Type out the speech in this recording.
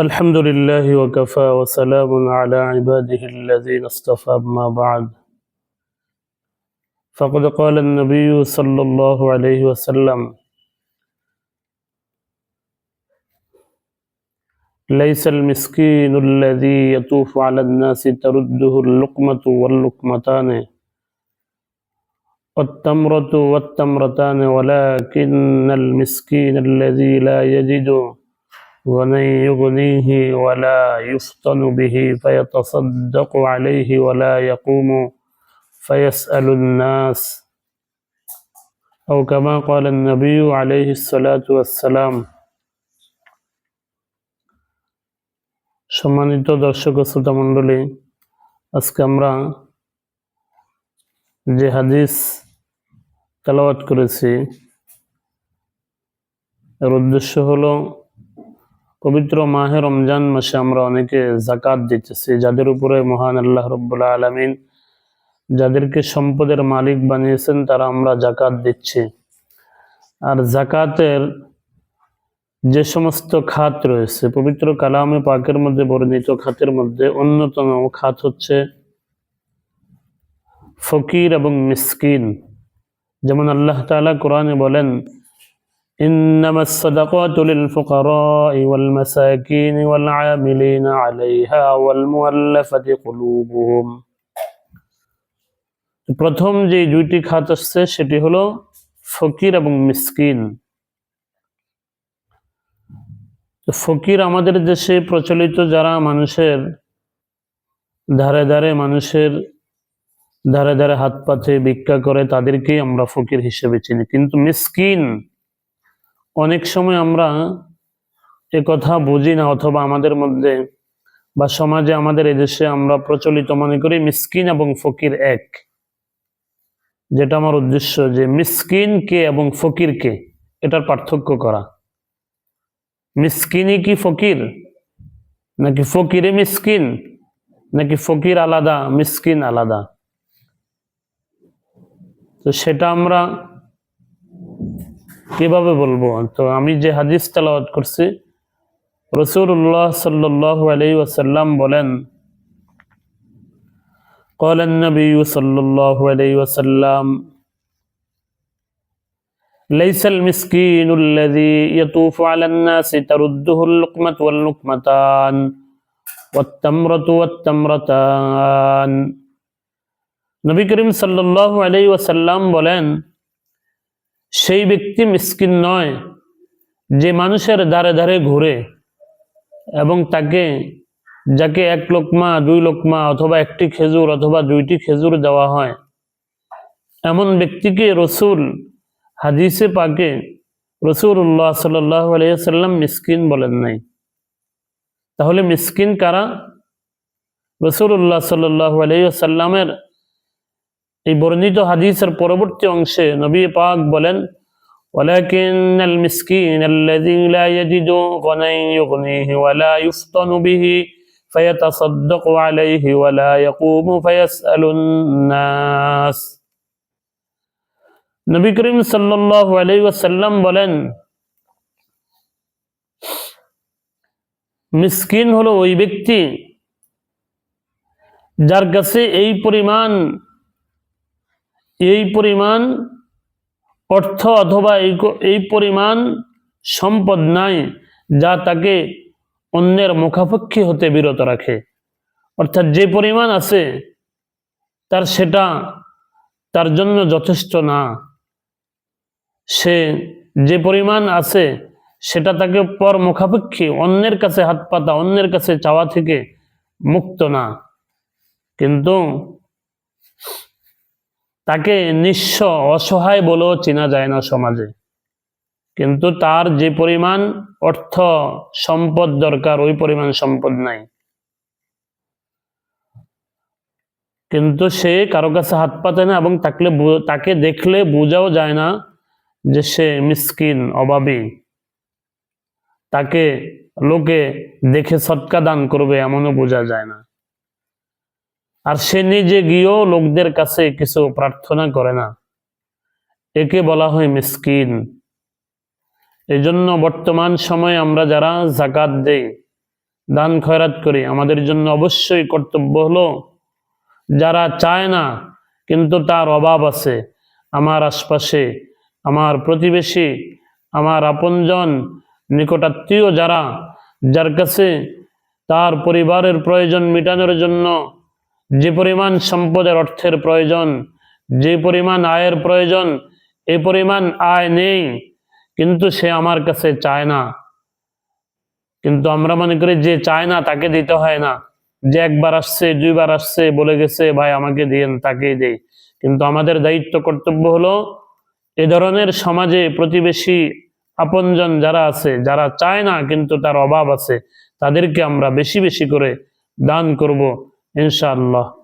الحمد لله وكفى وسلام على عباده الذين اصطفى أما بعد. فقد قال النبي صلى الله عليه وسلم ليس المسكين الذي يطوف على الناس ترده اللقمة واللقمتان والتمرة والتمرتان ولكن المسكين الذي لا يجد ومن يغنيه ولا يفطن به فيتصدق عليه ولا يقوم فيسأل الناس أو كما قال النبي عليه الصلاة والسلام সম্মানিত দর্শক ও শ্রোতা মণ্ডলী আজকে আমরা যে হাদিস তেলাওয়াত করেছি এর উদ্দেশ্য হলো পবিত্র মাহে রমজান মাসে আমরা অনেকে জাকাত দিতেছি, যাদের উপরে মহান আল্লাহ রব্বুল্লাহ আলমিন যাদেরকে সম্পদের মালিক বানিয়েছেন, তারা আমরা জাকাত দিচ্ছি। আর জাকাতের যে সমস্ত খাত রয়েছে, পবিত্র কালামে পাকের মধ্যে বর্ণিত খাতের মধ্যে অন্যতম খাত হচ্ছে ফকির এবং মিসকিন। যেমন আল্লাহ তাআলা কোরআনে বলেন إنما الصدقات للفقراء والمساكين والعاملين عليها والمؤلفة قلوبهم প্রথম যে দুইটি খাত আসছে সেটি হলো ফকির এবং মিসকিন তো ফকির আমাদের দেশে প্রচলিত যারা মানুষের ধারে ধারে মানুষের ধারে ধারে হাত পাতে ভিক্ষা করে তাদেরকেই আমরা ফকির হিসেবে চিনি কিন্তু মিসকিন অনেক সময় আমরা এ কথা বুঝি না অথবা আমাদের মধ্যে বা সমাজে আমাদের এদেশে আমরা প্রচলিত মনে করি মিসকিন এবং ফকির এক। যেটা আমার উদ্দেশ্য যে মিসকিন কে এবং ফকির কে, এটার পার্থক্য করা। মিসকিনই কি ফকির? নাকি ফকিরে মিসকিন? নাকি ফকির আলাদা, মিসকিন আলাদা? তো সেটা আমরা কিভাবে বলবো তো আমি যে হাদিস তেলাওয়াত করছি রসুল্লাহ সাল্লাহ আলাই ওয়াসাল্লাম বলেন قال النبي صلى الله عليه وسلم ليس المسكين الذي يطوف على الناس ترده اللقمة واللقمتان والتمرة والتمرتان নবী করিম সাল্লাহ আলাই ওয়াসাল্লাম বলেন সেই ব্যক্তি মিসকিন নয় যে মানুষের দ্বারে ধারে ঘুরে এবং তাকে, যাকে এক লোকমা, দুই লোকমা অথবা একটি খেজুর অথবা দুইটি খেজুর দেওয়া হয়। এমন ব্যক্তিকে রসুল, হাদিসে পাকে রসুল্লাহ সাল্লাহ আলিয়াল্লাম মিসকিন বলেন নাই। তাহলে মিসকিন কারা? রসুল্লাহ সাল্লাহ আলিয়াল্লামের এই বর্ণিত হাদিসের পরবর্তী অংশে নবী পাক বলেন ولكن المسكين الذي لا يجد غنى يغنيه ولا يفطن به فيتصدق عليه ولا يقوم فيسأل الناس নবী করিম সাল্লাল্লাহু আলাইহি ওয়াসাল্লাম বলেন মিসকিন হলো ওই ব্যক্তি যার কাছে এই পরিমাণ এই পরিমাণ অর্থ অথবা এই এই পরিমাণ সম্পদ নাই যা তাকে অন্যের মুখাপেক্ষী হতে বিরত রাখে। অর্থাৎ যে পরিমাণ আছে, তার সেটা তার জন্য যথেষ্ট না। সে যে পরিমাণ আছে, সেটা তাকে পর মুখাপেক্ষী, অন্যের কাছে হাত পাতা, অন্যের কাছে চাওয়া থেকে মুক্ত না। কিন্তু তাকে নিঃস্ব অসহায় বলেও চেনা যায় না সমাজে। কিন্তু তার যে পরিমাণ অর্থ সম্পদ দরকার, ওই পরিমাণ সম্পদ নাই। কিন্তু সে কারও কাছে হাত পাতে না এবং তাকলে তাকে দেখলে বোঝাও যায় না যে সে মিসকিন, অভাবী। তাকে লোকে দেখে সৎকা দান করবে এমনও বোঝা যায় না। আর সে নিজে গিয়েও লোকদের কাছে কিছু প্রার্থনা করে না। একে বলা হয় মিসকিন। এই জন্য বর্তমান সময়ে আমরা যারা জাকাত দেই, দান খয়রাত করি, আমাদের জন্য অবশ্যই কর্তব্য হলো, যারা চায় না, কিন্তু তার অভাব আছে, আমার আশপাশে, আমার প্রতিবেশী, আমার আপনজন, নিকটাত্মীয় যারা, যার কাছে তার পরিবারের প্রয়োজন মেটানোর জন্য যে পরিমাণ সম্পদের অর্থের প্রয়োজন, যে পরিমাণ আয়ের প্রয়োজন, এ পরিমাণ আয় নেই, কিন্তু সে আমার কাছে চায় না। কিন্তু আমরা মনে করি যে চায় না, তাকে দিতে হয় না। যে একবার আসছে, দুইবার আসছে, বলে গেছে, ভাই, আমাকে দিয়েন, তাকেই দেই। কিন্তু আমাদের দায়িত্ব, কর্তব্য হলো এ ধরনের সমাজে প্রতিবেশী আপনজন যারা আছে, যারা চায় না, কিন্তু তার অভাব আছে, তাদেরকে আমরা বেশি বেশি করে দান করব। ইনশাআল্লাহ।